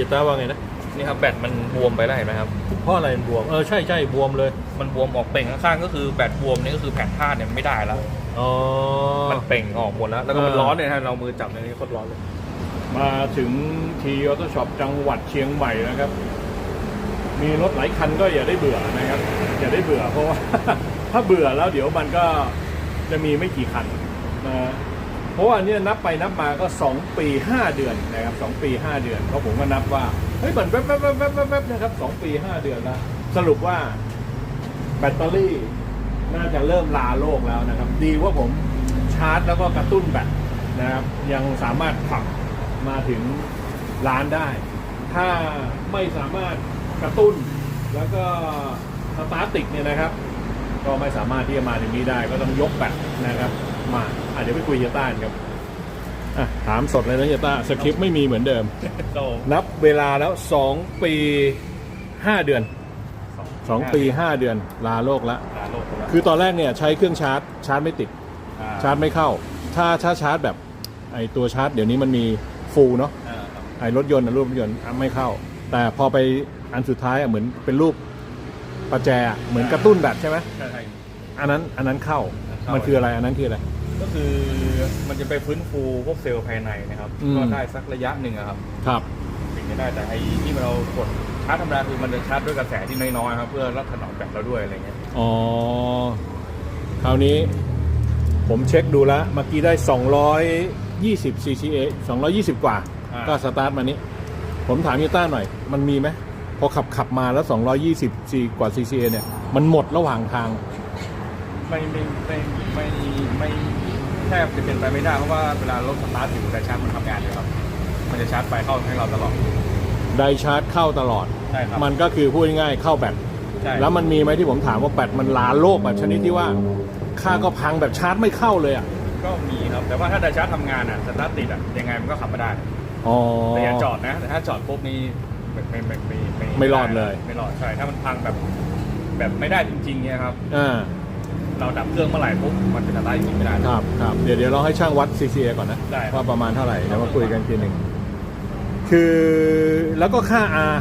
กีต้าว่าไงนะนี่ครับแบตมันบวมไปแล้วเห็นไหมครับเพราะอะไรมันบวมเออใช่ใช่บวมเลย มันบวมออกเป่งข้างๆก็คือแบตบวมนี่ก็คือแผ่นผ้าเนี่ยไม่ได้แล้วอ๋อมันเป่งออกหมดแล้ว แล้วก็มันร้อนเลยถ้าเรามือจับในนี้โคตรร้อนเลยมาถึงทีออโต้ช็อปจังหวัดเชียงใหม่นะครับ มีรถหลายคันก็อย่าได้เบื่อนะครับ อย่าได้เบื่อเพราะว่าถ้าเบื่อแล้วเดี๋ยวมันก็จะมีไม่กี่คันนะ ราะว่าเนี้นับไปนับมาก็ 2 ปี 5 เดือนนะครับ2ปี 5 เดือนเพราะผมก็นับว่าเฮ้ยมันแวบแวบแวบแวบแวบแวบนะครับ2ปี 5 เดือนแล้วสรุปว่าแบตเตอรี่น่าจะเริ่มลาโลกแล้วนะครับ ดีว่าผมชาร์จแล้วก็กระตุ้นแบตนะครับ ยังสามารถขับมาถึงล้านได้ ถ้าไม่สามารถกระตุ้นแล้วก็สตาร์ติดเนี่ยนะครับ ก็ไม่สามารถที่จะมาถึงนี้ได้ก็ต้องยกแบตนะครับ มาอะเดี๋ยวไปคุยเฮียต้านครับอะถามสดเลยนะเฮียต้าสคริปต์ไม่มีเหมือนเดิมโตนับเวลาแล้ว2ปี5เดือน2ปี5เดือนลาโลกละลาโลกแล้วคือตอนแรกเนี่ยใช้เครื่องชาร์จชาร์จไม่ติด อ่าชาร์จไม่เข้า ถ้าถ้าชาร์จแบบไอตัวชาร์จเดี๋ยวนี้มันมีฟูลเนาะอ่าครับไอรถยนต์นะรูปรถยนต์อะไม่เข้า แต่พอไปอันสุดท้ายอะเหมือนเป็นรูปประแจอะเหมือนกระตุ้นแบตใช่ไหมใช่ใช่อันนั้นอันนั้นเข้า เข้ามัมันคืออะไรอันนั้นคืออะไร ก็คือมันจะไปฟื้นฟูพวกเซลล์ภายในนะครับอืม ก็ได้สักระยะหนึ่งอะครับครับ ถึงจะได้แต่ไอ้ที่เรากดชาร์จธรรมดาคือมันจะชาร์จด้วยกระแสที่น้อยๆครับเพื่อรับถนอมแบตเราด้วยอะไรเงี้ยอ๋อ คราวนี้ผมเช็คดูแล้วเมื่อกี้ได้ 220 cca 220 กว่าาก็สตาร์ทมานี้ ผมถามยูต้าหน่อย มันมีไหมพอขับขับมาแล้ว 220 c กว่า cca เนี่ย มันหมดระหว่างทาง ไม่ไม่ไม่ไม่ไม่แทบจะเป็นไปไม่ได้เพราะว่าเวลารถสตาร์ทอยู่แต่ชาร์จมันทำงานอยู่ครับ มันจะชาร์จไฟเข้าให้เราตลอด ไดชาร์จเข้าตลอด ใช่ครับมันก็คือพูดง่ายๆเข้าแบตใช่ แล้วมันมีไหมที่ผมถามว่าแบตมันลาโลกแบบชนิดที่ว่าค่าก็พังแบบชาร์จไม่เข้าเลยอะก็มีครับ แต่ว่าถ้าได้ชาร์จทำงานอะสตาร์ทติดอะยังไงมันก็ขับไม่ได้อ๋อ แต่อย่าจอดนะแต่ถ้าจอดปุ๊บนี่ไม่ไม่ไม่ไม่ไม่ไม่รอดเลย ไม่รอดใช่ถ้ามันพังแบบแบบไม่ได้จริงๆเนี่ยครับ อ่า เราดับเครื่องเมื่อไหร่ปุ๊บมันจะสตาร์ทจริงๆไม่ได้ ครับครับเดี๋ยวเดี๋ยวเราให้ช่างวัด CCA ก่อนนะได้ครับ ว่าประมาณเท่าไหร่แล้วมาคุยกันทีหนึ่งคือแล้วก็ค่า R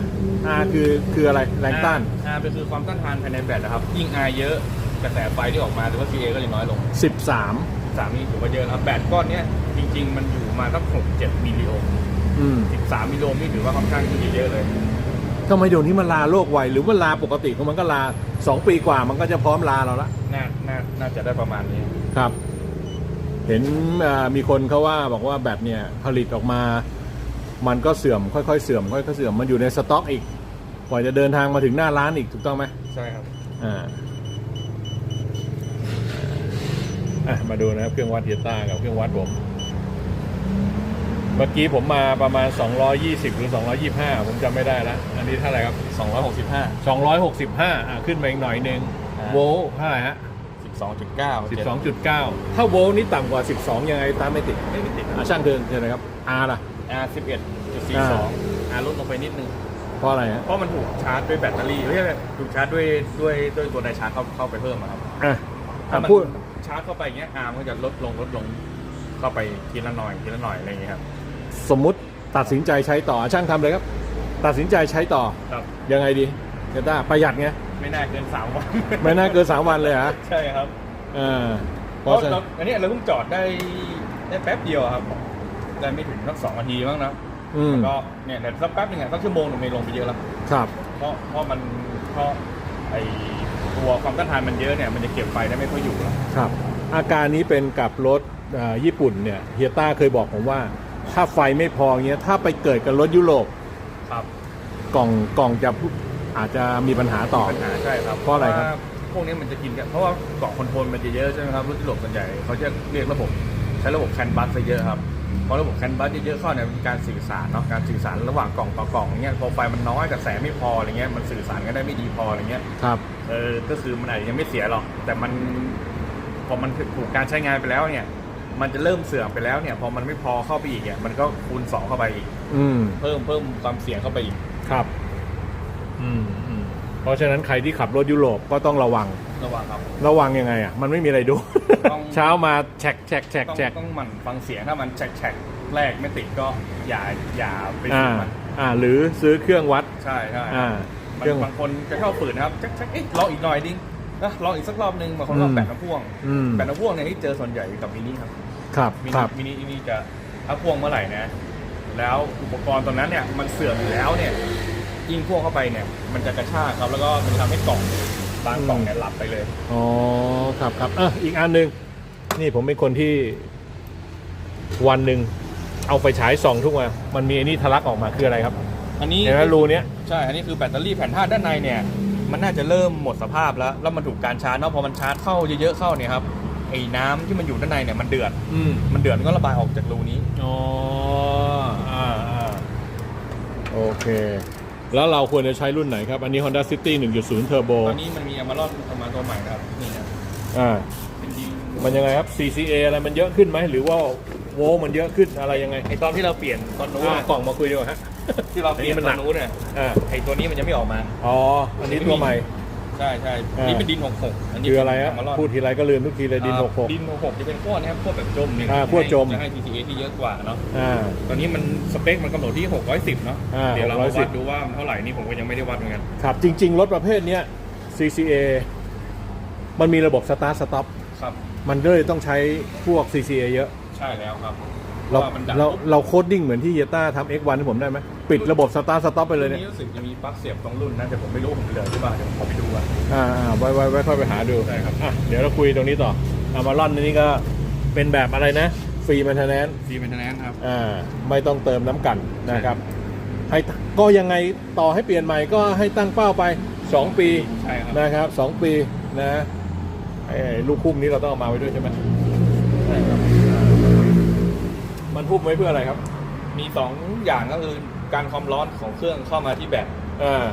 R คือคืออะไรแรงต้าน อ่าเป็นคือความต้านทานภายในแบตนะครับ ยิ่ง R เยอะกระแสไฟที่ออกมาหรือว่า CA ก็จะน้อยลง13 สามนี่ถือว่าเยอะนะครับแบตก้อนเนี้ยจริง ๆ มันอยู่มาตั้งหกเจ็ดมิลลิโอห์มอืม สิบสามมิลลิโอห์มนี่ถือว่าค่อนข้างที่จะเยอะเลย ทำไมเดี๋ยวนี้มันลาโลกไวหรือว่าลาปกติของมันก็ลา2ปีกว่ามันก็จะพร้อมลาเราละน่าน่าน่าจะได้ประมาณนี้ ครับ เห็นอ่ามีคนเขาว่าบอกว่าแบตเนี่ยผลิตออกมา มันก็เสื่อมค่อยๆเสื่อมค่อยๆเสื่อมมันอยู่ในสต็อกอีกกว่าจะเดินทางมาถึงหน้าร้านอีกถูกต้องไหมใช่ครับอ่าอะมาดูนะครับเครื่องวัดเฮียต้ากับเครื่องวัดผมเมื่อกี้ผมมาประมาณ 220 หรือ 225 ผมจำไม่ได้แล้วอันนี้เท่าไหร่ครับสองร้อยหกสิบห้า265อะขึ้นมาอีกหน่อยหนึ่งอ่า โวลต์เท่าไหร่ฮะสิบสองจุดเก้า12.9 ถ้าโวลต์นี่ต่ำกว่า 12 ยังไงตามไม่ติดไม่มีติดอะช่างเดินเชิญนะครับ R ล่ะ R สิบเอ็ดจุดสี่สอง R ลดลงไปนิดนึง เพราะอะไรฮะเพราะมันถูกชาร์จด้วยแบตเตอรี่ไม่ใช่ถูกชาร์จด้วยด้วยด้วยตัวไดชาร์จเข้าเข้าไปเพิ่มอะครับอะถ้าอะมันพูดชาร์จเข้าไปอย่างเงี้ย R มันก็จะลดลงลดลงเข้าไปทีละหน่อยทีละหน่อยอะไรอย่างเงี้ยครับ สมมุติตัดสินใจใช้ต่อช่างทำเลยครับ ตัดสินใจใช้ต่อครับ ยังไงดีเฮียต้าประหยัดไงไม่น่าเกินสามวัน ไม่น่าเกิน3วันเลยเหรอใช่ครับอ่าเพเพราะราะฉะเราอันนี้เราเพิ่งจอดได้ได้แป๊บเดียวครับได้ไม่ถึงสักสองนาทีมั้งนะอืมแล้วก็เนี่ยแต่สักแป๊บหนึงอะสักชั่วโมงหนึ่งไม่ลงไปเยอะแล้วครับ เพราะเพราะมันเพราะไอตัวความต้านทานมันเยอะเนี่ยมันจะเก็บไฟได้ไม่ค่อยอยู่แล้ว ครับอาการนี้เป็นกับรถอ่าญี่ปุ่นเนี่ยเฮียต้าเคยบอกผมว่า ถ้าไฟไม่พอเงี้ยถ้าไปเกิดกับรถยุโรปครับกล่องกล่องจะอาจจะมีปัญหาต่อ ปัญหาใช่ครับเพราะอะไรครับว่พวกนี้มันจะกินกันเพราะว่ากล่องคอนโทรลมันจะเยอะใช่ไหมครับรถยุโรปส่วนใหญ่เขาจะเรียกระบบใช้ระบบแคนบัสซะเยอะครับเพราะระบบแคนบัสเยอะๆเข้าเนี่ยมีการสื่อสารเนาะการสื่อสารระหว่างกล่องต่อกล่องอย่างเงี้ยพอไฟมันน้อยกระแสไม่พออะไรเงี้ยมันสื่อสารกันได้ไม่ดีพออะไรเงี้ยครับเออก็คือมันอาจจะยังไม่เสียหรอกแต่มันพอมันถูกการใช้งานไปแล้วเนี่ย มันจะเริ่มเสื่อมไปแล้วเนี่ยพอมันไม่พอเข้าไปอีกเนี่ยมันก็คูณสองเข้าไปอีก อืม เพิ่มเพิ่มความเสี่ยงเข้าไปอีก ครับ อืมอืมเพราะฉะนั้นใครที่ขับรถยุโรปก็ต้องระวัง ระวังครับ ระวังยังไงอะ มันไม่มีอะไรดู ต้อง เช้ามาแฉกแฉกแฉกต้องแฉกต้องหมั่นฟังเสียงถ้ามันแฉกแฉกแรกไม่ติดก็อย่าอย่าไปอ่าฝืนมันอ่า หรือซื้อเครื่องวัด ใช่ใช่อ่าบาเครื่องงบางคนจะชอบฝืนนะครับชักชักเอ๊ะลองอีกหน่อยดิ นะลองอีกสักรอบนึงบางคนก็อืมแบตน้ำพ่วงอืมแบตน้ำพ่วงเนี่ยที่เจอส่วนใหญ่กับมินิครับครับมิคนิรับ มินินี่จะถ้าพ่วงเมื่อไหร่นะแล้วอุปกรณ์ตรงนั้นเนี่ยมันเสื่อมอยู่แล้วเนี่ยยิ่งพ่วงเข้าไปเนี่ย มันจะกระชากครับแล้วก็มันจะทำให้กล่องบางกล่องเนี่ยหลับไปเลย อ๋อครับครับเอออีกอันหนึ่งนี่ผมเป็นคนที่วันหนึ่งเอาไฟฉายส่องทุกวันมันมีไอ้นี่ทะลักออกมาคืออะไรครับอันนี้ เห็นไหมรูเนี้ย ใช่ อันนี้คือแบตเตอรี่แผ่นธาตุด้านในเนี่ย มันน่าจะเริ่มหมดสภาพแล้ว แล้วมันถูกการชาร์จเนาะพอมันชาร์จเข้าเยอะๆเข้าเนี่ยครับไอ้น้ำที่มันอยู่ด้านในเนี่ยมันเดือดอืมมันเดือดมันก็ระบายออกจากรูนี้อ๋ออ่าอ่าโอเค แล้วเราควรจะใช้รุ่นไหนครับ อันนี้ Honda City 1.0 Turbo ตอนนี้มันมีอมารอนออกมาตัวใหม่นะครับนี่นะอ่าเป็นดีมันยังไงครับ CCA อะไรมันเยอะขึ้นไหมหรือว่าโวลต์มันเยอะขึ้นอะไรยังไงไอตอนที่เราเปลี่ยนตอนนู้นอ่าอะกล่องมาคุยดีกว่าฮะ ที่เราเปลี่ยนอันนี้มันตหนัอกนนู้นเนี่ยอ่าไอตัวนี้มันยังไม่ออกมา อ๋อ อันนี้ตัวใหม่ ใช่ใช่อ่านี่ นี่เป็นดิน66อันนี้คืออะไรฮะมารอนพูดทีไรก็ลืมทุกทีเลยดินอ่า66ดิน66จะเป็นขั้วนะครับขั้วแบบจมเนี่ยอ่าขั้วจม จะให้ TCA ที่เยอะกว่าเนาะอ่า ตอนนี้มันสเปคมันกำหนดที่ 610 เนาะอ่าเดี๋ยวเรามาวัด610 ดูว่ามันเท่าไหร่นี่ผมก็ยังไม่ได้วัดเหมือนกัน ครับจริง ๆ รถประเภทเนี้ย CCA มันมีระบบ Start Stop ครับ มันก็เลยต้องใช้พวก CCA เยอะ ใช่แล้วครับ เราพะว่มันดับเราปุ๊บเราโคดดิ้งเหมือนที่เยต้าทำ X1 ให้ผมได้ไหมปิดระบบ Start Stop ไปเลยเนี่ยรุ่นนี้รู้สึกจะมีปลั๊กเสียบตรงรุ่นนะแต่ผมไม่รู้ผมเหลือหรือเปล่าเดี๋ยวผมขอไปดูก่อน อ่าอ่าไว้ไว้ไว้ค่อยไปหาดูได้ครับ อะเดี๋ยวเราคุยตรงนี้ต่ออามาลอนนี่ก็เป็นแบบอะไรนะ ฟรีมันเทนแนนฟรีเมนเทนแนนครับ อ่าไม่ต้องเติมน้ำกันนะครับ ให้ก็ยังไงต่อให้เปลี่ยนใหม่ก็ให้ตั้งเป้าไป 2 ปีใช่ครับ นะครับ 2 ปีนะไอ้ลูกคุ้มนี้เราต้องเอามาไว้ด้วยใช่ไหมใช่ครับ มันหุ้มไว้เพื่ออะไรครับ มีสองอย่างก็คือการความร้อนของเครื่องเข้ามาที่แบตอ่า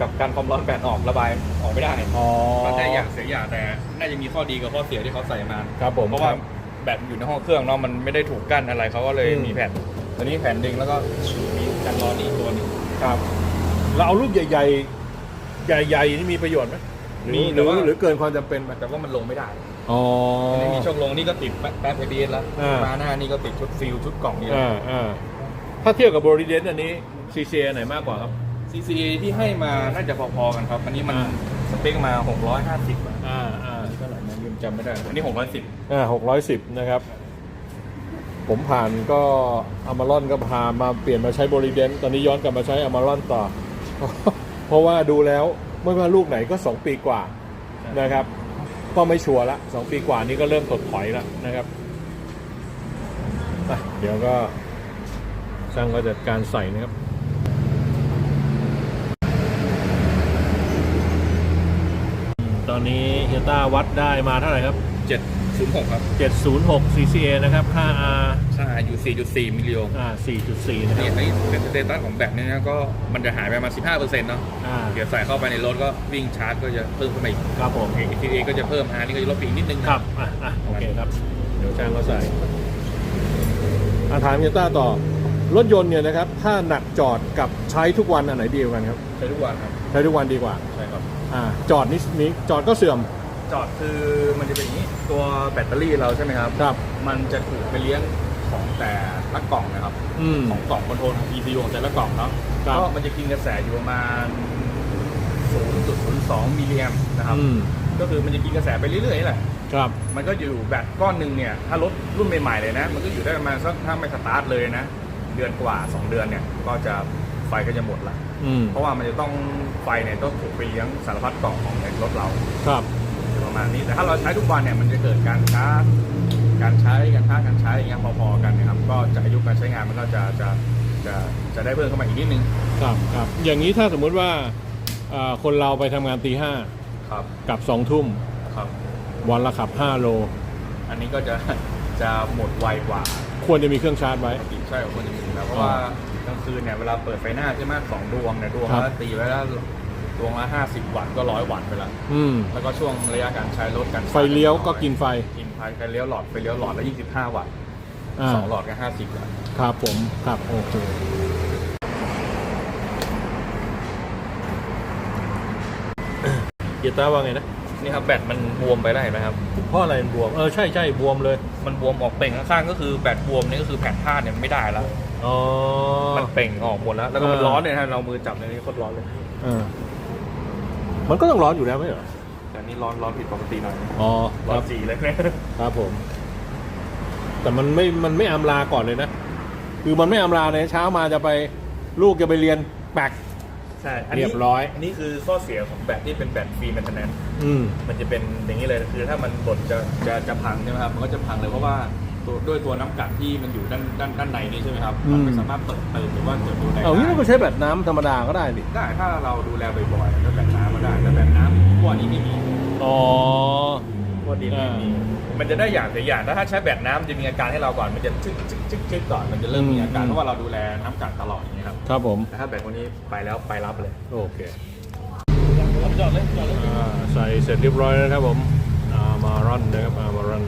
กับการความร้อนแบตออกระบายออกไม่ได้อ๋อก็ได้อย่างเสียอย่างแต่ น่าจะมีข้อดีกับข้อเสียที่เขาใส่มาครับผมเพราะคว่ารับแบตอยู่ในห้องเครื่องเนาะมันไม่ได้ถูกกั้นอะไรเขาก็เลยอืมมีแผ่นตัวนี้แผ่นดึงแล้วก็มีกันร้อนอีกตัวหนึงครับเราเอาลูกใหญ่ ๆ ใหญ่ๆนี่มีประโยชน์ไหมหรือมีหแต่รือว่าหรือเกินความจำเป็นไหมแต่ว่ามันลงไม่ได้ อ๋อมันไม่มีช่องลงนี่ก็ติดแป๊บเอบีแล้วอ่ามาหน้านี่ก็ติดชุดฟิลชุดกล่องนี่แหละ อ่าอ่าถ้าเทียบกับบริเดนอันนี้ CCA ไหนมากกว่าครับ CCA ที่ให้มาน่าจะพอๆกันครับ อันนี้มันอ่า สเปคมา 650บาทอ่าอ่าอันนี้เท่าไหร่นะลืมจำไม่ได้ อันนี้ 610 อ่าหกร้อยสิบนะครับ ผมผ่านก็อมารอนก็พามาเปลี่ยนมาใช้บริเดนตอนนี้ย้อนกลับมาใช้อมารอนต่อ เพราะว่าดูแล้วไม่ว่าลูกไหนก็ 2 ปีกว่านะครับ ก็ไม่ชัวร์ละสองปีกว่านี้ก็เริ่มถดถอยแล้วนะครับอะเดี๋ยวก็ช่างก็จัดการใส่นะครับตอนนี้เฮียต้าวัดได้มาเท่าไหร่ครับ 706 ครับ 706 CCA นะครับ ค่า R ค่า อยู่4.4 มิลลิโออ่า 4.4 นะคนี่รับอันนี้เป็นสเตตัสของแบตเนี่ยนะก็มันจะหายไปประมาณ 15%เนาะอ่า เดี๋ยวใส่เข้าไปในรถก็วิ่งชาร์จก็จะเพิ่มขึ้นมาอีก ครับผม ATA ก็จะเพิ่ม R นี่ก็จะลดไปอีกนิดนึงนะครับ อะอะโอเคครับ เดี๋ยวช่างก็ใส่ อาถามเฮียต้าต่อ รถยนต์เนี่ยนะครับ ถ้าหนักจอดกับใช้ทุกวันอันไหนดีกว่ากันครับ ใช้ทุกวันครับ ใช้ทุกวันดีกว่า ใช่ครับ อ่า จอดนี่นี่จอดก็เสื่อม จอดคือมันจะเป็นอย่างนี้ ตัวแบตเตอรี่เราใช่ไหมครับ ครับ มันจะถูกไปเลี้ยง ของแต่ละกล่องนะครับอืม ของกล่องคอนโทรลของ ECU ของแต่ละกล่องเนาะครับ ก็มันจะกินกระแสอยู่ประมาณ 0.02มิลลิแอมป์นะครับ อืมก็คือมันจะกินกระแสไปเรื่อยๆนี่แหละ ครับมันก็อยู่แบตก้อนหนึ่งเนี่ย ถ้ารถรุ่นใหม่ๆเลยนะ มันก็อยู่ได้ประมาณสักถ้าไม่สตาร์ทเลยนะ เดือนกว่า 2 เดือนเนี่ย ก็จะไฟก็จะหมดละ อืมเพราะว่ามันจะต้องไฟเนี่ยต้องถูกไปเลี้ยงสารพัดกล่องของในรถเราครับประมาณนี้ แต่ถ้าเราใช้ทุกวันเนี่ย มันจะเกิดการชาร์จ การใช้การชาร์จการใช้อย่างเงี้ยพอๆกันนะครับ ก็จะอายุการใช้งานมันก็จะจะจะจะได้เพิ่มเข้ามาอีกนิดนึงครับครับอย่างนี้ถ้าสมมุติว่าอ่าคนเราไปทำงานตีห้าครับกลับสองทุ่มครับ วันละขับ 5 โล อันนี้ก็จะจะหมดไวกว่า ควรจะมีเครื่องชาร์จไว้ปกติใช่ควรจะมีอยู่แล้วเพราะว่ากลางคืนเนี่ยเวลาเปิดไฟหน้าใช่ไหมสองดวงเนี่ยดวงครับ ละตีไว้แล้ว ดวงละห้าสิบวัตต์ก็ร้อยวัตต์ไปแล้วอืม แล้วก็ช่วงระยะการใช้รถกันไฟเลี้ยวก็กินไฟกินไฟไฟเลี้ยวหลอดไฟเลี้ยวหลอดละยี่สิบห้าวัตต์อ่าสองหลอดก็ห้าสิบวัตต์ครับผมครับโอเคเกียร์ต้าว่าไงนะนี่ครับแบตมันบวมไปได้วเห็นไหมครับ เพราะอะไรมันบวมเออใช่ใช่บวมเลย มันบวมออกเป่งข้างๆก็คือแบตบวมนี่ก็คือแผ่นธาตุเนี่ยมันไม่ได้แล้วอ๋อมันเป่งออกหมดแล้ว แล้วก็มันเออร้อนเลยฮะเรามือจับในนี้โคตรร้อนเลยเออ มันก็ต้องร้อนอยู่แล้วไม่เหรอแต่อันนี้ร้อนร้อนผิดปกติหน่อยอ๋อคร้อรันบจีเลยครับผม แต่มันไม่มันไม่อำลาก่อนเลยนะคือมันไม่อำลาเลยเช้ามาจะไปลูกจะไปเรียนแปกใช่เรียบร้อย อันนี้คือข้อเสียของแบตที่เป็นแบตฟรีแมนเทนแนน อืม มันจะเป็นอย่างนี้เลยคือถ้ามันบดจะจะจะพังใช่ไหมครับมันก็จะพังเลยเพราะว่า ตัวด้วยตัวน้ำกัดที่มันอยู่ด้านด้านด้านในนี่ใช่ไหมครับอืม มันไม่สามารถเปิดเติมหรือว่าเปิดดูได้เอางี้เราก็ใช้แบบน้ำธรรมดาก็ได้ดิได้ถ้าเราดูแลบ่อยๆก็แบตน้ำก็ได้แต่แบตน้ำพวกนี้ไม่มี อ๋อพวกดินไม่มีมันจะได้อย่างแต่อย่างถ้าใช้แบตน้ำมันจะมีอาการให้เราก่อน มันจะชึกชึกชึกชึกก่อน มันจะเริ่มมีอาการอืม เพราะว่าเราดูแลน้ำกัดตลอดอย่างนี้ยครับครับผม แต่ถ้าแบตพวกนี้ไปแล้วไปรับเลยโอเค จอดเลยจอดเลย อ่าใส่เสร็จเรียบร้อยแล้วนะครับผมอามารันนะครับอามารัน